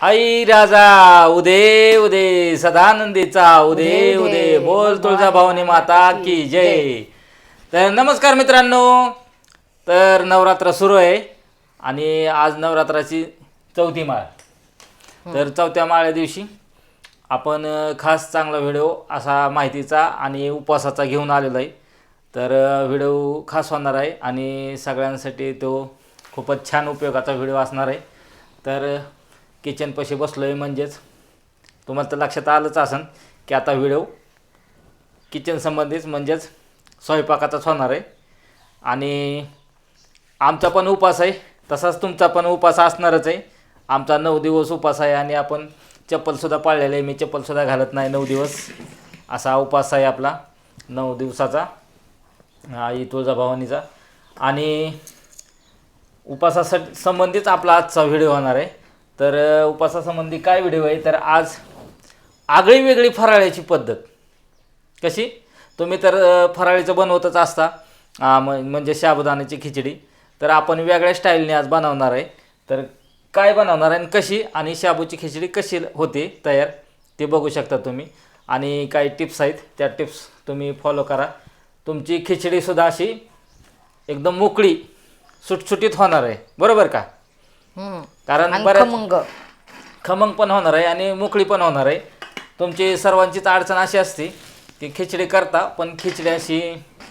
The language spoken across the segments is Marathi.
आई राजा उदे उदे सदानंदीचा उदे उदे बोल तुळजा भवानी माता की जय. तर नमस्कार मित्रांनो. तर नवरात्र सुरू आहे आणि आज नवरात्राची चौथी माळ. तर चौथ्या माळ्या दिवशी आपण खास चांगला व्हिडिओ असा माहितीचा आणि उपवासाचा घेऊन आलेलो आहे. तर व्हिडिओ खास होणार आहे आणि सगळ्यांसाठी तो खूपच छान उपयोगाचा व्हिडिओ असणार आहे. तर किचनपाशी बसलो आहे म्हणजेच. तुम्हाला तर लक्षात आलंच असन की आता व्हिडिओ किचन संबंधीच म्हणजेच स्वयंपाकाचाच होणार आहे. आणि आमचा पण उपास आहे. तसाच तुमचा पण उपास असणारच आहे. आमचा नऊ दिवस उपास आहे आणि आपण चप्पलसुद्धा पाळलेलं आहे. मी चप्पलसुद्धा घालत नाही नऊ दिवस. असा उपास आहे आपला नऊ दिवसाचा. आई तुळजाभवानीचा आणि उपासासाठी संबंधित आपला आजचा व्हिडिओ होणार आहे. तर उपासासंबंधी काय व्हिडिओ आहे? तर आज आगळी वेगळी फराळ्याची पद्धत. कशी? तुम्ही तर फराळीचं बनवतच असता. म्हणजे शाबुदाण्याची खिचडी. तर आपण वेगळ्या स्टाईलने आज बनवणार आहे. तर काय बनवणार आहे आणि कशी? आणि शाबूची खिचडी कशी होते तयार? ते बघू शकता तुम्ही. आणि काही टिप्स आहेत. त्या टिप्स तुम्ही फॉलो करा. तुमची खिचडीसुद्धा अशी एकदम मोकळी सुटसुटीत होणार आहे. बरोबर का? कारण आणि बऱ्याच खमंग. खमंग पण होणार आहे आणि मोकळी पण होणार आहे. तुमची सर्वांचीच अडचण अशी असते की खिचडी करता पण खिचडी अशी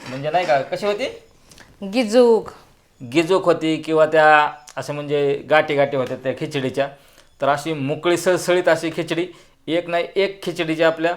म्हणजे नाही का कशी होती? गिजूक. गिजूक होती किंवा त्या असं म्हणजे गाठी गाठी होत्या त्या खिचडीच्या. तर अशी मोकळी सळसळीत अशी खिचडी एक नाही एक खिचडीची आपल्या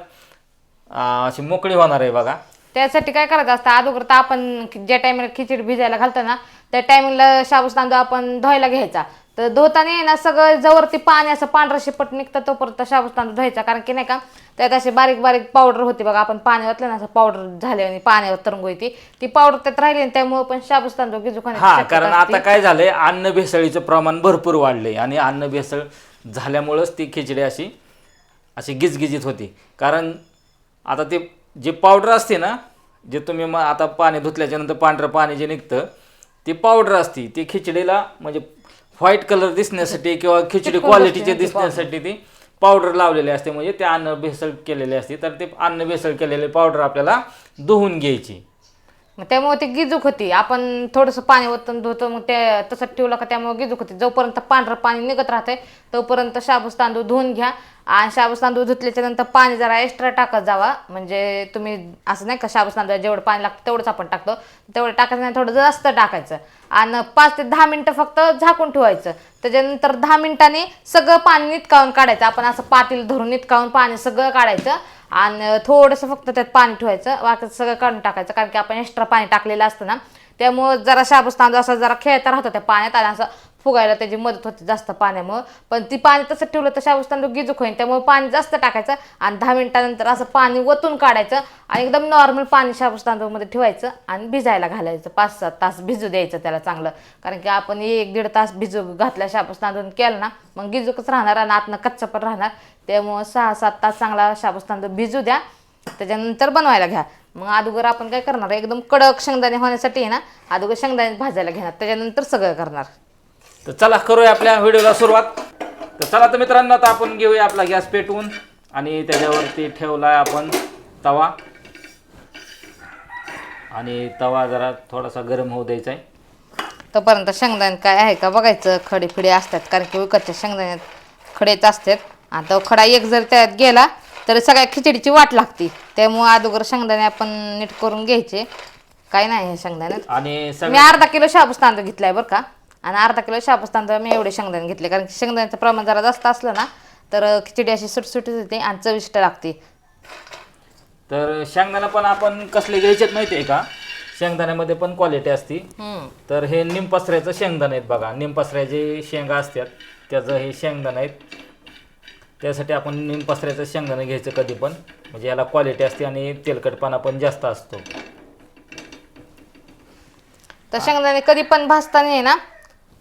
आ, अशी मोकळी होणार आहे बघा. त्यासाठी काय करायचं असतं? अगोदर तर आपण ज्या टायमिंगला खिचडी भिजायला घालतो ना त्या टायमिंगला शाबूस तांदूळ आपण धुवायला घ्यायचा. तर धुताना आहे ना सगळं जवळ ते पाणी असं पांढरं शिपट निघतं तोपर्यंत शाबूस तांदूळ धुवायचा कारण की नाही का त्यात असे बारीक बारीक पावडर होती बघा आपण पाणी ओतलं ना असं पावडर झाले आणि पाण्यावर तरंग होती ती पावडर त्यात राहिली आणि त्यामुळे पण शाबूस तांदूळ होण्याची हा कारण. आता काय झालंय अन्न भेसळीचं प्रमाण भरपूर वाढलंय आणि अन्न भेसळ झाल्यामुळंच ती खिचडी अशी अशी गिजगिजीत होती कारण आता ते जे पावडर असते ना जे तुम्ही मग आता पाणी धुतल्याच्या नंतर पांढरं पाणी जे निघतं ती पावडर असती ती खिचडीला म्हणजे व्हाईट कलर दिसण्यासाठी किंवा खिचडी क्वालिटीचे दिसण्यासाठी ती पावडर लावलेली असते. म्हणजे ते अन्न भेसळ केलेले असते. तर ते अन्न भेसळ केलेले पावडर आपल्याला धुवून घ्यायची. मग त्यामुळे ती गिजूक होती. आपण थोडंसं पाणी ओतून धुतो मग ते तसंच ठेवलं का त्यामुळे गिजूक होती. जोपर्यंत पांढरं पाणी निघत राहते तोपर्यंत शाबूस तांदूळ धुवून घ्या. आणि शाबूस तांदूळ धुतल्याच्या नंतर पाणी जरा एक्स्ट्रा टाकत जावा. म्हणजे तुम्ही असं नाही का शाबूस तांदूळ जेवढं पाणी लागतं तेवढंच आपण टाकतो. तेवढं टाकायचं नाही थोडं जास्त टाकायचं. आणि पाच ते दहा मिनटं फक्त झाकून ठेवायचं. त्याच्यानंतर दहा मिनिटांनी सगळं पाणी नितकावून काढायचं. आपण असं पातील धरून नितकावून पाणी सगळं काढायचं. आणि थोडंसं फक्त त्यात पाणी ठेवायचं. बाकी सगळं काढून टाकायचं. कारण की आपण एक्स्ट्रा पाणी टाकलेलं असतं ना त्यामुळं जरा शाबूस तांदूळ असं जरा खेळता राहतो त्या पाण्यात आणि असं फुगायला त्याची मदत होते जास्त पाण्यामुळं. पण ती पाणी तसं ठेवलं तर शाबूस गिजूक होईल त्यामुळे पाणी जास्त टाकायचं आणि दहा मिनिटानंतर असं पाणी वतून काढायचं आणि एकदम नॉर्मल पाणी शाबूस तांदूळमध्ये ठेवायचं आणि भिजायला घालायचं. पाच सात तास भिजू द्यायचं त्याला चांगलं. कारण की आपण एक दीड तास भिजू घातल्या शाबूस तांदूळ केलं ना मग गिजूकच राहणार आणि आतनं कच्चा पण राहणार. त्यामुळं सहा सात तास चांगला शाबूस तांदूळ भिजू द्या. त्याच्यानंतर बनवायला घ्या. मग अगोदर आपण काय करणार एकदम कडक शेंगदाणे होण्यासाठी ना अगोदर शेंगदाणे भाजायला घेणार. त्याच्यानंतर सगळं करणार. तर चला करूया आपल्या व्हिडिओला सुरुवात. तर चला तर मित्रांनो आता आपण घेऊया आपला गॅस पेटवून. आणि त्याच्यावरती ठेवला आपण तवा. आणि तवा जरा थोडासा गरम होऊ द्यायचा आहे तोपर्यंत शेंगदाणे काय आहे का बघायचं. खडे फिडे असतात कारण की विकतच्या शेंगदाण्यात खडेच असतात. आणि तो खडा एक जर त्यात गेला तर सगळ्या खिचडीची वाट लागते. त्यामुळे अगोदर शेंगदाणे आपण नीट करून घ्यायचे. काय नाही हे शेंगदाण्यात आणि मी अर्धा किलो शाबूस तांदूळ घेतलाय बरं का. आणि अर्धा किलो शाबूस तांदूळ मी एवढे शेंगदाणे घेतले. कारण शेंगदाण्याचं प्रमाण जरा जास्त असलं ना तर खिचडी अशी सुटसुटीत होते आणि चविष्ट लागते. तर शेंगदाणा पण आपण कसले घ्यायचेत माहिती आहे का? शेंगदाण्यामध्ये पण क्वालिटी असती. तर हे निमपसऱ्याचं शेंगदाणे आहेत बघा. निमपसऱ्याचे शेंगा असतात. त्याचं हे शेंगदाणं आहेत. त्यासाठी आपण निमपसऱ्याचं शेंगदाणं घ्यायचं कधी पण. म्हणजे याला क्वालिटी असते आणि तेलकटपणा पण जास्त असतो. तर शेंगदाणे कधी पण भाजताना आहे ना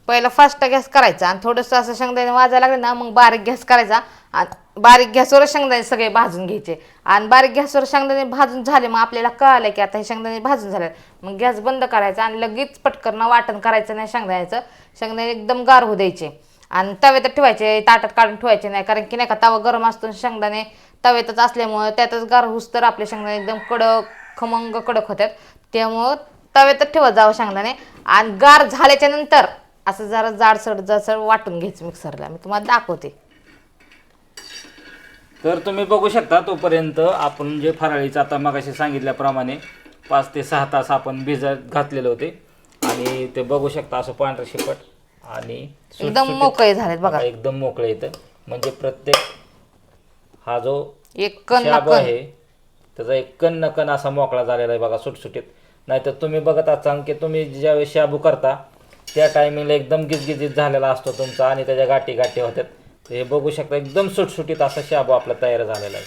पहिला फास्ट गॅस करायचा आणि थोडंसं असं शेंगदाणे वाजायला लागले ना मग बारीक गॅस करायचा आणि बारीक गॅसवर शेंगदाणे सगळे भाजून घ्यायचे. आणि बारीक गॅसवर शेंगदाणे भाजून झाले मग आपल्याला कळालं की आता हे शेंगदाणे भाजून झाले मग गॅस बंद करायचा आणि लगेच पटकन वाटण करायचं नाही शेंगदाण्याचं. शेंगदाणे एकदम गार होऊ द्यायचे. आणि तव्यात ठेवायचे ताटात काढून ठेवायचे नाही कारण की नाही का तवा गरम असतो शेंगदाणे तव्यातच असल्यामुळं त्यातच गार होस तर आपले शेंगदाणे एकदम कडक खमंग कडक होतात. त्यामुळं तव्यातच ठेवत जावं शेंगदाणे. आणि गार झाल्याच्यानंतर असं जरा जाडसड जाडसड वाटून घ्यायचं मिक्सरला. मी तुम्हाला दाखवते. तर तुम्ही बघू शकता तोपर्यंत आपण जे फराळीचं आता मगाशी सांगितल्याप्रमाणे पाच ते सहा तास आपण भिजत घातलेले होते. आणि ते बघू शकता असं पांढरं शिपट आणि एकदम मोकळे झालेत बघा. एकदम मोकळे येतं म्हणजे प्रत्येक हा जो एक कण शाबू आहे त्याचा एक कण न कण असा मोकळा झालेला आहे बघा सुटसुटीत. नाहीतर तुम्ही बघत असाल की तुम्ही ज्यावेळेस शाबू करता त्या टायमिंगला एकदम गिजगिजीत झालेला असतो तुमचा आणि त्याच्या गाठी गाठी होत्यात. तर हे बघू शकता एकदम सुटसुटीत असा शाबू आपला तयार झालेला आहे.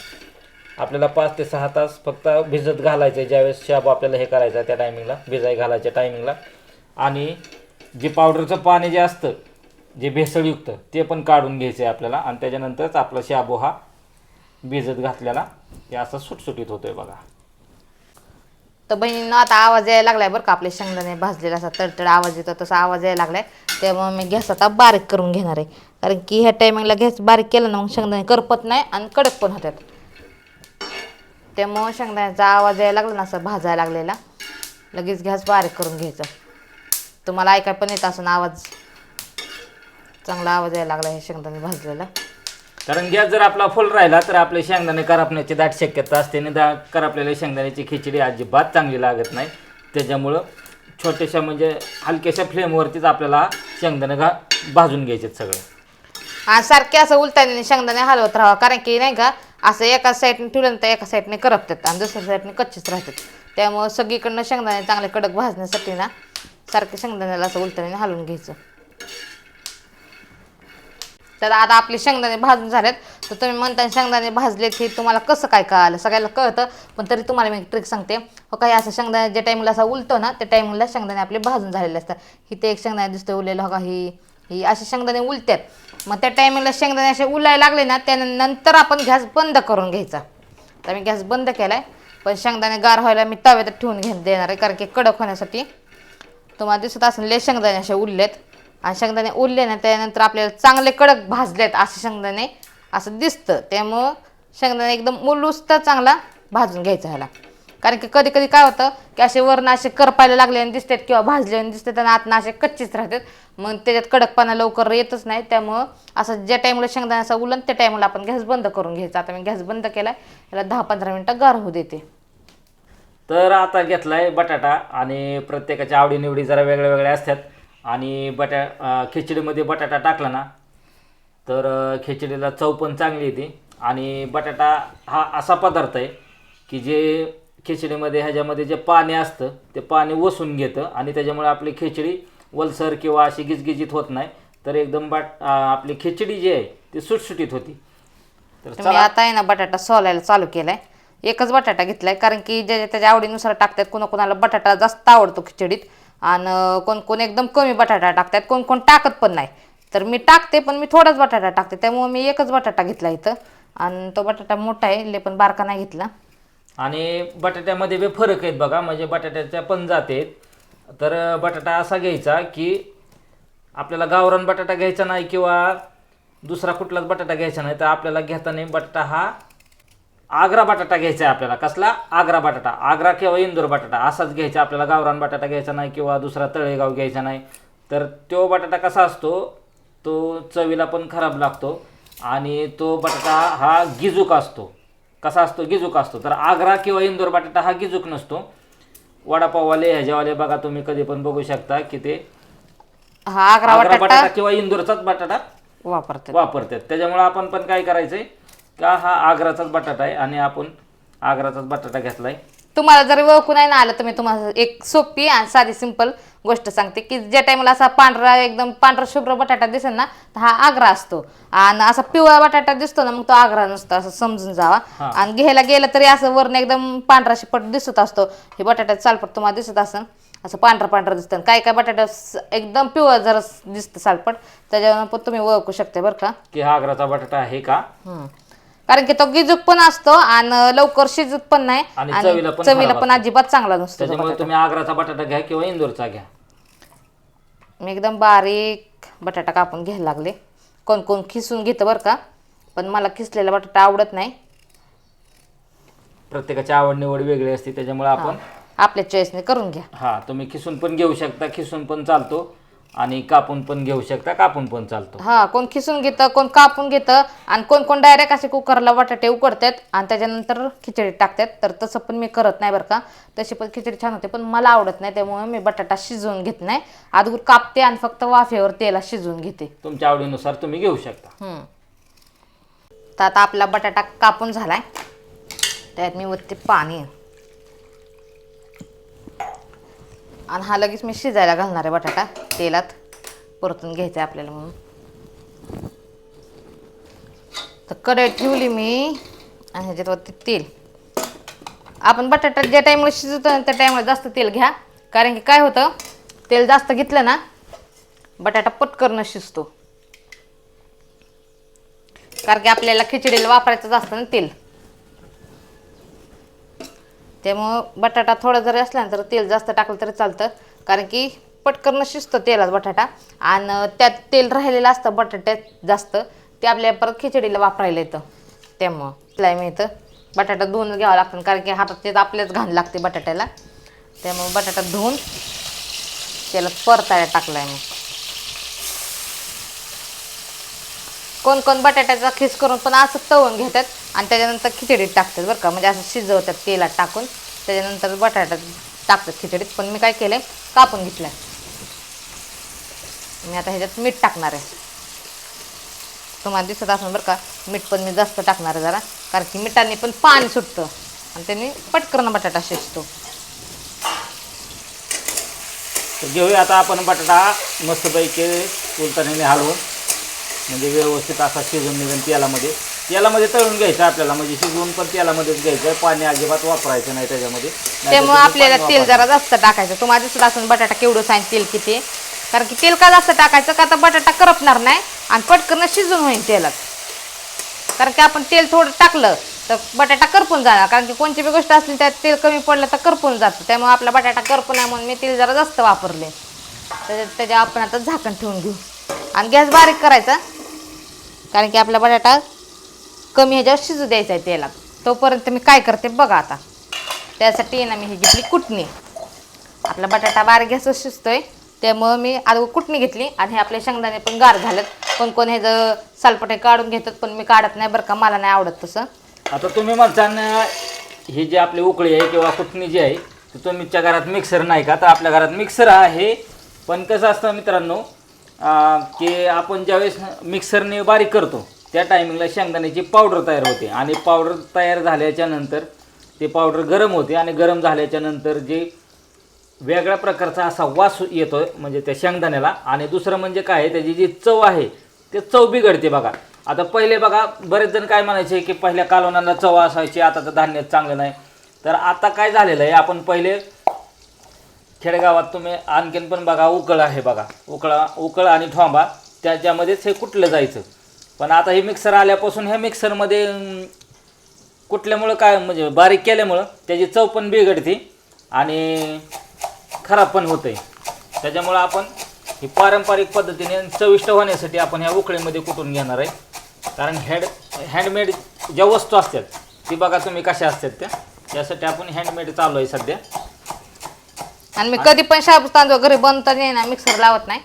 आपल्याला पाच ते सहा तास फक्त भिजत घालायचं आहे ज्यावेळेस शाबू आपल्याला हे करायचं आहे त्या टायमिंगला भिजाई घालायच्या टायमिंगला आणि जे पावडरचं पाणी जे असतं जे भेसळयुक्त ते पण काढून घ्यायचं आहे आपल्याला. आणि त्याच्यानंतरच आपला शाबू हा भिजत घातलेला हे असं सुटसुटीत होतो आहे बघा. तर बहिणीनं आता आवाज यायला लागलाय बरं का आपले शेंगदाणे भाजलेला असा तडतड आवाज येतो तसा आवाज यायला लागलाय. त्यामुळे मी गॅस आता बारीक करून घेणार आहे. कारण की ह्या टायमिंगला गॅस बारीक केला ना मग शेंगदाणे करपत नाही आणि कडक पण होतात. त्यामुळं शेंगदाण्याचा आवाज यायला लागला ना असं भाजायला लागलेला. लगेच गॅस बारीक करून घ्यायचा. तुम्हाला ऐकाय पण येत असं आवाज. चांगला आवाज यायला लागला हे शेंगदाणे भाजलेला. कारण गॅस जर आपला फुल राहिला तर आपले शेंगदाणे करपण्याची दाट शक्यता असते. आणि दा करपलेल्या शेंगदाण्याची खिचडी अजिबात चांगली लागत नाही. त्याच्यामुळं छोट्याशा म्हणजे हलक्याशा फ्लेमवरतीच आपल्याला शेंगदाणे घा भाजून घ्यायचे सगळं. आणि सारखे असं उलटाने शेंगदाणे हलवत राहावं. कारण की नाही का असं एका साईडने ठेवलं तर एका साईडने करपतात आणि दुसऱ्या साईडने कच्चेच राहतात. त्यामुळं सगळीकडनं शेंगदाणे चांगले कडक भाजण्यासाठी ना सारखे शेंगदाण्याला असं उलटाने हलवून घ्यायचं. तर आता आपले शेंगदाणे भाजून झालेत. तर तुम्ही म्हणता शेंगदाणे भाजलेत हे तुम्हाला कसं काय कळालं? सगळ्याला कळतं पण तरी तुम्हाला मी ट्रिक सांगते. हो काही असं शेंगदाणे ज्या टाईमला असा उलतो ना त्या टाईमला शेंगदाणे आपले भाजून झालेले असतात. ते एक शेंगदाणे दिसतं उरलेलं हो का ही ही असे शेंगदाणे उलट्यात. मग त्या टायमिंगला शेंगदाणे असे उलायला लागले ना त्यानंतर आपण गॅस बंद करून घ्यायचा. तर मी गॅस बंद केला आहे पण शेंगदाणे गार व्हायला मी तव्यात ठेवून घे देणार आहे कारण की कडक होण्यासाठी. तुम्हाला दिसत असेल लय शेंगदाणे असे उरलेत. आणि शेंगदाणे उरले ना त्यानंतर आपल्याला चांगले कडक भाजलेत असे शेंगदाणे असं दिसतं. त्यामुळं शेंगदाणे एकदम मुलुस्त चांगला भाजून घ्यायचा ह्याला. कारण की कधी कधी काय होतं की असे वरण असे करपायला लागले आणि दिसतात किंवा भाजले आणि दिसतात आणि आतनं असे कच्चीच राहतात. मग त्याच्यात कडकपणा लवकर येतच नाही. त्यामुळं असं ज्या टाईमला शेंगदाणे असं उलन त्या टाईमला आपण गॅस बंद करून घ्यायचा. आता मी गॅस बंद केला याला दहा पंधरा मिनटं गार होऊ देते. तर आता घेतलाय बटाटा आणि प्रत्येकाच्या आवडीनिवडी जरा वेगळ्या वेगळ्या असतात. आणि बटा अं, खिचडीमध्ये बटाटा टाकला ना तर अं, खिचडीला चव पण चांगली येते. आणि बटाटा हा असा पदार्थ आहे की जे खिचडीमध्ये ह्याच्यामध्ये जे पाणी असतं ते पाणी वसून घेतं आणि त्याच्यामुळे आपली खिचडी वलसर किंवा अशी गिजगिजीत होत नाही. तर एकदम बाट अं, आपली खिचडी जी आहे ती सुटसुटीत होती. तर तर मी आता आहे ना बटाटा सोलायला चालू केलाय. एकच बटाटा घेतलाय कारण की ज्याच्या त्याच्या आवडीनुसार टाकतात कोणाकोणाला बटाटा जास्त आवडतो खिचडीत. आणि कोण कोण एकदम कमी बटाटा टाकतात कोण कोण टाकत पण नाही. तर मी टाकते पण मी थोडाच बटाटा टाकते त्यामुळे मी एकच बटाटा घेतला इथं. आणि तो बटाटा मोठा आहे ले पण बारका नाही घेतला. आणि बटाट्यामध्ये बी फरक आहेत बघा म्हणजे बटाट्याच्या पण जाते तर बटाटा असा घ्यायचा की आपल्याला गावरान बटाटा घ्यायचा नाही किंवा दुसरा कुठलाच बटाटा घ्यायचा नाही तर आपल्याला घेताना बटाटा हा आग्रा बटाटा घ्यायचा आहे आपल्याला. कसला? आग्रा बटाटा. आग्रा किंवा इंदोर बटाटा. असाच घ्यायचा आपल्याला. गावरान बटाटा घ्यायचा नाही किंवा दुसरा तळेगाव घ्यायचा नाही. तर तो बटाटा कसा असतो? तो चवीला पण खराब लागतो आणि तो बटाटा हा गिजूक असतो. कसा असतो? गिजूक असतो. तर आग्रा किंवा इंदोर बटाटा हा गिजूक नसतो. वडापाववाले ह्याच्यावाले बघा तुम्ही कधी पण बघू शकता की ते हा आग्रा बटाटा किंवा इंदोरचाच बटाटा वापरतात. वापरतात. त्याच्यामुळे आपण पण काय करायचंय? का हा आग्राचाच बटाटा आहे आणि आपण आग्राचाच बटाटा घेतलाय? तुम्हाला जर ओळखू नाही ना आलं तर मी तुम्हाला एक सोपी आणि साधी सिंपल गोष्ट सांगते की ज्या टाइमला असा पांढरा एकदम पांढरा शुभ्र बटाटा दिसेल ना तर हा आग्रा असतो. आणि असा पिवळा बटाटा दिसतो ना मग तो आग्रा नसतो असं समजून जावा. हा. आणि घ्यायला गेलं तरी असं वरण एकदम पांढरा शिपट दिसत असतो. हे बटाट्यात सालपट तुम्हाला दिसत असेल असं पांढरा पांढरा दिसतं. काय काय बटाटा स- एकदम पिवळा जरा दिसतं सालपट त्याच्यावर पण तुम्ही ओळखू शकते बरं का. की हा आग्राचा बटाटा आहे का? हम्म. कारण की तो गिजूक पण असतो आणि लवकर शिजत पण नाही आणि आणि चवीला पण चवीला खराब पण असतो. अजिबात चांगला नसतो तो त्याच्यामुळे बटाटा. तुम्ही आग्राचा बटाटा घ्या किंवा इंदोरचा घ्या. मी एकदम बारीक बटाटा कापून घ्यायला लागले. कोण कोण खिसून घेतं बरं का पण मला खिसलेला बटाटा आवडत नाही. प्रत्येकाची आवड निवड वेगळी असते त्याच्यामुळे आपण आपल्या चॉईसने करून घ्या. हा तुम्ही खिसून पण घेऊ शकता खिसून पण चालतो. आणि कापून पण घेऊ शकता कापून पण चालतो. हा कोण खिसून घेतं कोण कापून घेतं आणि कोण कोण डायरेक्ट असे कुकरला बटाटे उकडतात आणि त्याच्यानंतर खिचडी टाकतात. तर तसं पण मी करत नाही बरं का. तशी पण खिचडी छान होते पण मला आवडत नाही त्यामुळे मी बटाटा शिजवून घेत नाही. अगोदर कापते आणि फक्त वाफेवर तेला शिजवून घेते. तुमच्या आवडीनुसार तुम्ही घेऊ शकता. हम्म. तर आता आपला बटाटा कापून झालाय. त्यात मी वरती पाणी आणि हा लगेच मी शिजायला घालणार आहे बटाटा. तेलात परतून घ्यायचं आहे आपल्याला म्हणून. तर कढई ठेवली मी आणि ह्याच्यावरती तेल. आपण बटाटा ज्या टाईमला शिजवतो ना त्या टाईमला जास्त तेल घ्या. कारण की काय होतं? तेल जास्त घेतलं ना बटाटा पटकरणं शिजतो. कारण की आपल्याला खिचडीला वापरायचं असतं ना तेल. त्यामुळं बटाटा थोडा जरी असला ना तर तेल जास्त टाकलं तरी चालतं. कारण की पटकन शिजतं तेलात बटाटा. आणि त्यात तेल राहिलेलं असतं बटाट्यात जास्त. ते आपल्या परत खिचडीला वापरायला येतं. त्यामुळं तिला मिळतं बटाटा धुवून घ्यावं लागतं कारण की हातात ते आपल्याच घाण लागते बटाट्याला. त्यामुळे बटाटा धुवून तेलात टाकला टाकलाय मी. कोण कोण बटाट्याचा खिस करून पण असं तळून घेतात आणि त्याच्यानंतर खिचडीत टाकतात बरं का. म्हणजे असं शिजवतात तेलात टाकून. त्याच्यानंतर बटाटा टाकतात खिचडीत. पण मी काय केलं आहे कापून घेतलं आहे मी आता ह्याच्यात मीठ टाकणार आहे. तुम्हाला दिसत असेल बरं का मीठ पण मी जास्त टाकणार आहे जरा कारण की मिठाने पण पाणी सुटतं. आणि त्याने पटकन बटाटा शिजतो. घेऊया आता आपण बटाटा मस्तपैकी उलताने हलवून. म्हणजे व्यवस्थित असा शिजून निघून तेलामध्ये. तेलामध्ये तळून घ्यायचं आपल्याला म्हणजे शिजवून पण तेलामध्येच घ्यायचं पाणी अजिबात वापरायचं नाही त्याच्यामध्ये. त्यामुळे आपल्याला तेल. जरा जास्त टाकायचं. तुम्हाला दिसत असून बटाटा केवढं सांग तेल किती. कारण की तेल का जास्त टाकायचं का तर बटाटा करपणार नाही आणि पटकन शिजून होईल तेलात. कारण की आपण तेल थोडं टाकलं तर बटाटा करपून जाणार. कारण की कोणती बी गोष्ट असली त्यात तेल कमी पडलं तर करपून जातं. त्यामुळे आपला बटाटा करपून आहे म्हणून मी तेल जरा जास्त वापरले. त्याच्यात त्याच्या आपण आता झाकण ठेवून घेऊ. आणि गॅस बारीक करायचा. कारण की आपला बटाटा कमी ह्याच्यावर शिजू द्यायचा आहे तेलात. तोपर्यंत मी काय करते बघा आता. त्यासाठी ना मी हे घेतली कुटणी. आपला बटाटा बारीक गॅसवर शिजतोय. त्यामुळं मी अगोदर कुटणी घेतली आणि हे आपले शेंगदाणे पण गार झालेत. कोण कोण ह्याचं सालपटे काढून घेतात पण मी काढत नाही बरं का मला नाही आवडत तसं. आता तुम्ही म्हणसान ही जी आपली उकळी आहे किंवा कुटणी जी आहे तर तुमच्या घरात मिक्सर नाही का? तर आपल्या घरात मिक्सर आहे. पण कसं असतं मित्रांनो की आपण ज्यावेळेस मिक्सरने बारीक करतो त्या टायमिंगला शेंगदाण्याची पावडर तयार होते. आणि पावडर तयार झाल्याच्यानंतर ते पावडर गरम होते आणि गरम झाल्याच्यानंतर जे वेगळ्या प्रकारचा असा वास येतोय म्हणजे त्या शेंगदाण्याला. आणि दुसरं म्हणजे काय आहे, त्याची जी चव आहे ते चव बिघडते बघा. आता पहिले बघा बरेच जण काय म्हणायचे की पहिल्या कालवणाला चव असायची आता तर धान्य चांगलं नाही. तर आता काय झालेलं आहे आपण पहिले खेडेगावात तुम्ही आणखीन पण बघा उकळ आहे बघा. उकळा उकळ आणि ठोंबा त्याच्यामध्येच हे कुठलं जायचं? पण आता हे मिक्सर आल्यापासून ह्या मिक्सरमध्ये कुठल्यामुळं काय म्हणजे बारीक केल्यामुळं त्याची चव पण बिघडते. आणि खराब पण होते त्याच्यामुळं आपण ही पारंपरिक पद्धतीने चविष्ट होण्यासाठी आपण ह्या उकळीमध्ये कुटून घेणार आहे? कारण हँड हँडमेड ज्या वस्तू असतात ती बघा तुम्ही कशा असतात त्या. त्यासाठी आपण हँडमेड चालू आहे सध्या. आणि मी कधी पण शाबूस तांदूळ घरी बनता नाही ना मिक्सर लावत नाही.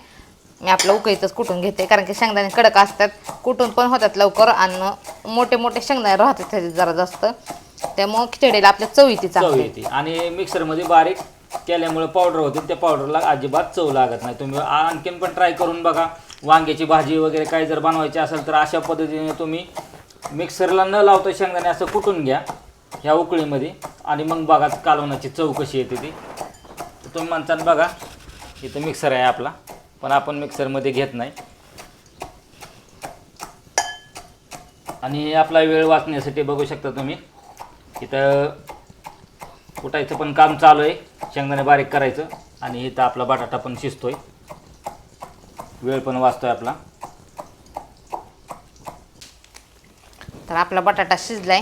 मी आपलं उकळीतच कुटून घेते कारण की शेंगदाणे कडक असतात. कुटून पण होतात लवकर आणि मोठे मोठे शेंगदाणे राहतात त्याच्यात जरा जास्त. त्यामुळं खिचडीला आपल्या चव चव चांगली. येते आणि मिक्सरमध्ये बारीक केल्यामुळे पावडर होते त्या पावडरला अजिबात चव लागत नाही. तुम्ही आणखीन पण ट्राय करून बघा. वांग्याची भाजी वगैरे काही जर बनवायची असेल तर अशा पद्धतीने तुम्ही मिक्सरला न लावता शेंगदाणे असं कुटून घ्या ह्या उकळीमध्ये. आणि मग बघा कालवणाची चव कशी येते ती. तुम्ही म्हणतात बघा इथं मिक्सर आहे आपला. पण आपण मिक्सरमध्ये घेत नाही. आणि आपला वेळ वाचण्यासाठी बघू शकता तुम्ही. इथं कुटायचं पण काम चालू आहे. शेंगदाणे बारीक करायचं आणि इथं आपला बटाटा पण शिजतोय. वेळ पण वाचतोय आपला. तर आपला बटाटा शिजलाय.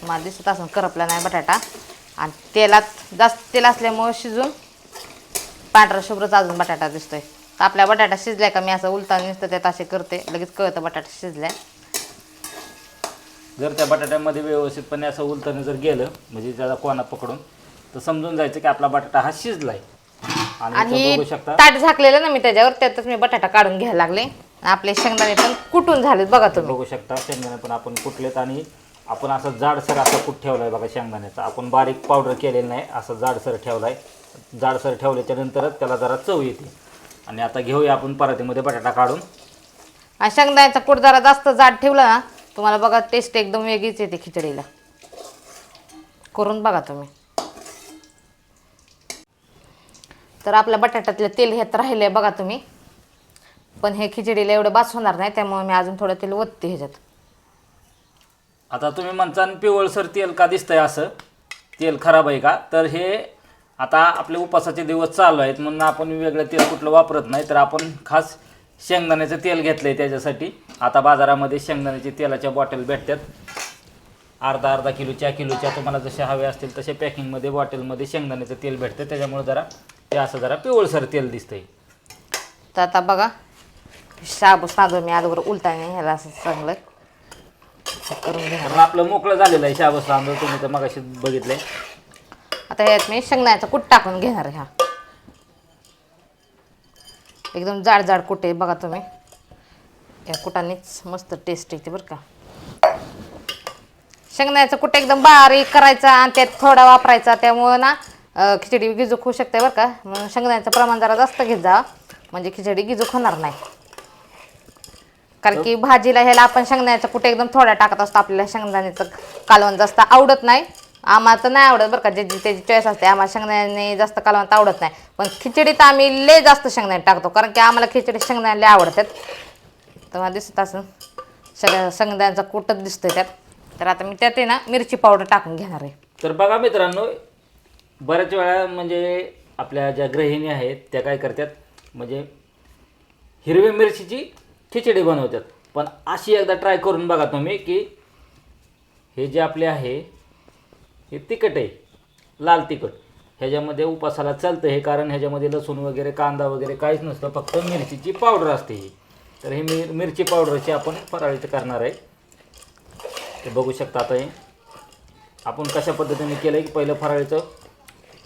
तुम्हाला दिसत असून करपला नाही बटाटा. आणि तेलात जास्त तेल असल्यामुळे शिजून पांढरा शुभ्रच अजून बटाटा दिसतोय. तर आपल्या बटाटा शिजलाय का? मी असं उलटा नुसतं त्यात असे करते. लगेच कळतं बटाटा शिजलाय. जर त्या बटाट्यामध्ये व्यवस्थितपणे असं उलटणे जर गेलं म्हणजे त्याला कोणा पकडून तर समजून जायचं की आपला बटाटा हा शिजलाय. आणि आणि इथं बघू शकता. ताट झाकलेलं ना मी त्याच्यावर त्यातच मी बटाटा काढून घ्यायला लागले. आपले शेंगदाणे पण कुटून झालेत बघा तुम्ही. बघू शकता शेंगदाणे पण आपण कुटलेत आणि आपण असं जाडसर असं कुठ ठेवलाय बघा शेंगदाण्याचा. आपण बारीक पावडर केलेलं नाही असं जाडसर ठेवलाय. जाडसर ठेवल्याच्या नंतरच त्याला जरा चव येते. आणि आता घेऊया आपण परातीमध्ये बटाटा काढून. आणि शेंगदाण्याचा कूट जरा जास्त जाड ठेवला ना तुम्हाला बघा टेस्ट एकदम वेगळीच येते खिचडीला. करून बघा तुम्ही. तर आपल्या बटाट्यातलं तेल ह्यात आहे बघा तुम्ही. पण हे खिचडीला एवढं बास होणार नाही त्यामुळे मी अजून थोडं तेल ओतते ह्याच्यात. आता तुम्ही म्हणता पिवळसर तेल का दिसतंय असं? तेल खराब आहे का? तर हे आता आपले उपासाचे दिवस चालू आहेत म्हणून आपण वेगळं तेल कुठलं वापरत नाही तर आपण खास शेंगदाण्याचं तेल घेतलं आहे त्याच्यासाठी. आता बाजारामध्ये शेंगदाण्याचे तेलाच्या बॉटल भेटतात. अर्धा अर्धा किलोच्या किलोच्या तुम्हाला जसे हवे असतील तसे पॅकिंगमध्ये बॉटलमध्ये शेंगदाण्याचं तेल भेटतं त्याच्यामुळे जरा ते असं जरा पिवळसर तेल दिसतंय. तर आता बघा शाबूस तांदूळ मी अगोदर उलटाने ह्याला असं चांगलं. करून घ्या. कारण आपलं मोकळं झालेलं आहे शाबस तांदूळ तुम्ही तर मगाशी बघितलंय. आता ह्यात मी शेंगदाण्याचा कूट टाकून घेणार आहे हा. एकदम जाड जाड कुटे बघा तुम्ही. या कुटानेच मस्त टेस्ट येते बरं का. शेंगदाण्याचा कुठे एकदम बारीक करायचा आणि त्यात थोडा वापरायचा त्यामुळं ना खिचडी गिजूक होऊ शकते बरं का. म्हणून शेंगदाण्याचं प्रमाण जरा जास्त घेत जा म्हणजे खिचडी गिजूक होणार नाही. कारण की भाजीला ह्याला आपण शेंगदाण्याचं कुठे एकदम थोडा टाकत असतो आपल्याला शेंगदाण्याचं कालवण जास्त आवडत नाही. आम्हाला तर नाही आवडत बरं का ज्याची त्याची चॉईस असते आम्हाला शेंगदाणे जास्त कालवण तर आवडत नाही. पण खिचडीत आम्ही लय जास्त शेंगदाणे टाकतो कारण की आम्हाला खिचडी शेंगदाणे लय आवडतात. तर मला दिसत असं सगळ्या शेंगदाण्याचा कुटच दिसतोय त्यात. तर आता मी त्यात आहे ना मिरची पावडर टाकून घेणार आहे. तर बघा मित्रांनो बऱ्याच वेळा म्हणजे आपल्या ज्या गृहिणी आहेत त्या काय करतात म्हणजे हिरवी मिरचीची खिचडी बनवतात. पण अशी एकदा ट्राय करून बघा तुम्ही की हे जे आपले आहे हे तिखट आहे लाल तिखट. ह्याच्यामध्ये उपासाला चालतं हे कारण ह्याच्यामध्ये लसूण वगैरे कांदा वगैरे काहीच नसतं फक्त मिरचीची पावडर असते ही. तर हे मिर मिरची पावडरची आपण फराळीचं करणार आहे. ते बघू शकता आता हे. आपण कशा पद्धतीने केलं की पहिलं फराळीचं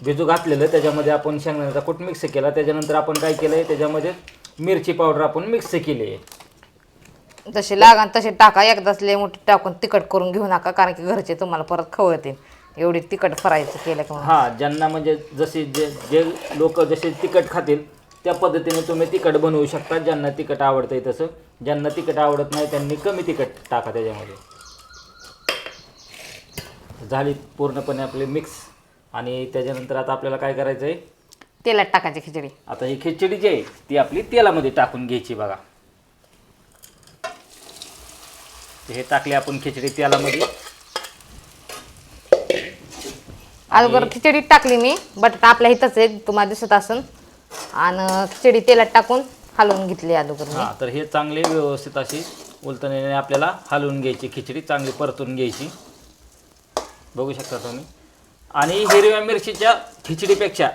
भिजू घातलेलं त्याच्यामध्ये आपण शेंगदाण्याचा कूट मिक्स केला त्याच्यानंतर आपण काय केलं आहे त्याच्यामध्ये मिरची पावडर आपण मिक्स केली आहे. तसे लागा तसे टाका एकदाच लय मोठी टाकून तिखट करून घेऊ नका कारण की घरचे तुम्हाला परत खवळतील. एवढी तिखट फरायचं केलं की. हां ज्यांना म्हणजे जसे जे जे लोक जसे तिखट खातील त्या पद्धतीने तुम्ही तिखट बनवू शकता ज्यांना तिखट आवडतं आहे तसं. ज्यांना तिखट आवडत नाही त्यांनी कमी तिखट टाका त्याच्यामध्ये. झाली पूर्णपणे आपली मिक्स आणि त्याच्यानंतर आता आपल्याला काय करायचं आहे तेलात टाकायची खिचडी. आता ही खिचडी जी आहे ती आपली तेलामध्ये टाकून घ्यायची बघा. ते हे टाकले आपण खिचडी तेलामध्ये. अगोदर खिचडी टाकली मी बटाटा आपल्या इथंच आहे तुम्हाला दिसत असन. आणि खिचडी तेलात टाकून हलवून घेतली अगोदर मी. हां तर हे चांगले व्यवस्थित अशी उलटण्याने आपल्याला हलवून घ्यायची खिचडी चांगली परतून घ्यायची. बघू शकता तुम्ही. आणि हिरव्या मिरचीच्या खिचडीपेक्षा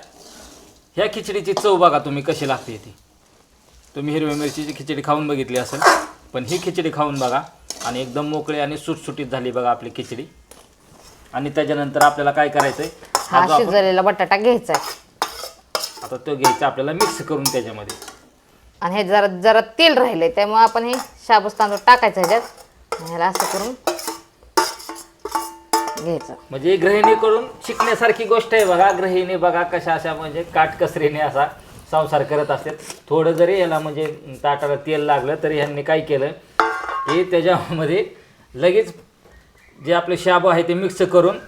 ह्या खिचडीची चव बघा तुम्ही कशी लागते ती. तुम्ही हिरव्या मिरचीची खिचडी खाऊन बघितली असेल पण ही खिचडी खाऊन बघा. आणि एकदम मोकळी आणि सुटसुटीत झाली बघा आपली खिचडी. आणि त्याच्यानंतर आपल्याला काय करायचं आहे हा शिजलेला बटाटा घ्यायचा आहे आता तो घ्यायचा आपल्याला मिक्स करून त्याच्यामध्ये. आणि हे जरा जरा तेल राहिलंय त्यामुळे आपण हे शाबूस तांदूळ टाकायचं ह्याच्यात. आणि ह्याला असं करून घ्यायचं. म्हणजे गृहिणीकडून शिकण्यासारखी गोष्ट आहे बघा. गृहिणी बघा कशा अशा म्हणजे काटकसरीने असा संसार करत असतात. थोडं जरी याला म्हणजे ताटाला तेल लागलं तरी ह्यांनी काय केलं की त्याच्यामध्ये लगेच जे आपले शाबू आहे ते मिक्स करून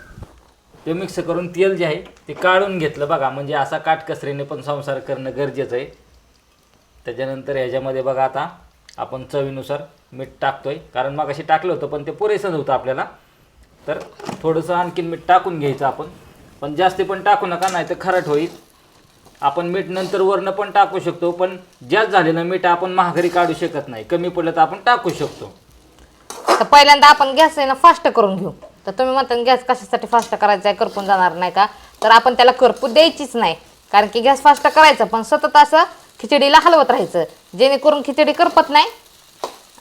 ते मिक्स करून तेल जे आहे ते काढून घेतलं बघा. म्हणजे असा काटकसरीने पण संसार करणं गरजेचं आहे. त्याच्यानंतर ह्याच्यामध्ये बघा आता आपण चवीनुसार मीठ टाकतो आहे कारण मग अशी टाकलं होतं पण ते पुरेसं नव्हतं आपल्याला. तर थोडंसं आणखीन मीठ टाकून घ्यायचं आपण. पण जास्ती पण टाकू नका नाही तर खरट होईल. आपण मीठ नंतर वरनं पण टाकू शकतो पण जास्त झालेलं मीठ आपण महागरी काढू शकत नाही. कमी पडलं तर आपण टाकू शकतो. तर पहिल्यांदा आपण गॅस आहे ना फास्ट करून घेऊ. तर तुम्ही म्हणता गॅस कशासाठी फास्ट करायचा आहे? करपून जाणार नाही का? तर आपण त्याला करपू द्यायचीच नाही. कारण की गॅस फास्ट करायचा पण सतत असं खिचडीला हलवत राहायचं. जेणेकरून खिचडी करपत नाही.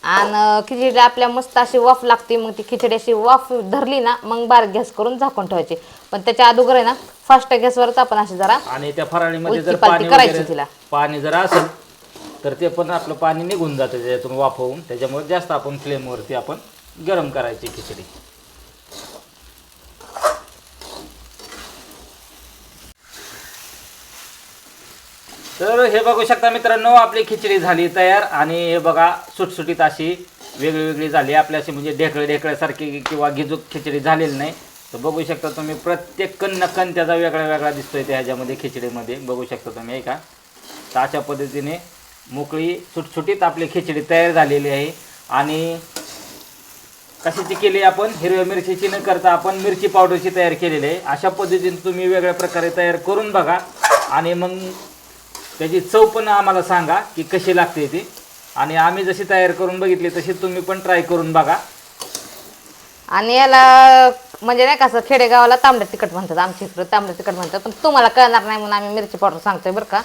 आणि खिचडीला आपल्या मस्त अशी वाफ लागते मग ती खिचडी अशी वाफ धरली ना मग बारीक गॅस करून झाकून ठेवायची. पण त्याच्या अगोदर आहे ना फास्ट गॅसवरच आपण अशी जरा आणि त्या फराळीमध्ये जर पाणी करायची वगैरे तिला. पाणी जर असेल तर ते पण आपलं पाणी निघून जातं त्याच्यातून वाफवून. त्याच्यामुळे जास्त आपण फ्लेमवरती आपण गरम करायची खिचडी. तर हे बघू शकता मित्रांनो आपली खिचडी झाली तयार आणि हे बघा सुटसुटीत अशी वेगळी वेगळी झाली. आपल्या अशी म्हणजे ढेकळे ढेकळ्यासारखी किंवा गिजूक खिचडी झालेली नाही. तर बघू शकता तुम्ही प्रत्येक कण कण त्याचा वेगळा वेगळा दिसतोय त्या ह्याच्यामध्ये खिचडीमध्ये. बघू शकता तुम्ही का? तर अशा पद्धतीने मोकळी सुटसुटीत आपली खिचडी तयार झालेली आहे. आणि कशाची केली आपण? हिरव्या मिरचीची न करता आपण मिरची पावडरची तयार केलेली आहे. अशा पद्धतीने तुम्ही वेगळ्या प्रकारे तयार करून बघा. आणि मग त्याची चव पण आम्हाला सांगा की कशी लागते ती. आणि आम्ही जशी तयार करून बघितली तशी तुम्ही पण ट्राय करून बघा. आणि याला म्हणजे नाही का असं खेडेगावाला तांबडं तिखट म्हणतात. आमच्या इकडं तांबडं तिखट म्हणतात. पण तुम्हाला कळणार नाही म्हणून आम्ही मिरची पावडर सांगतोय बरं का.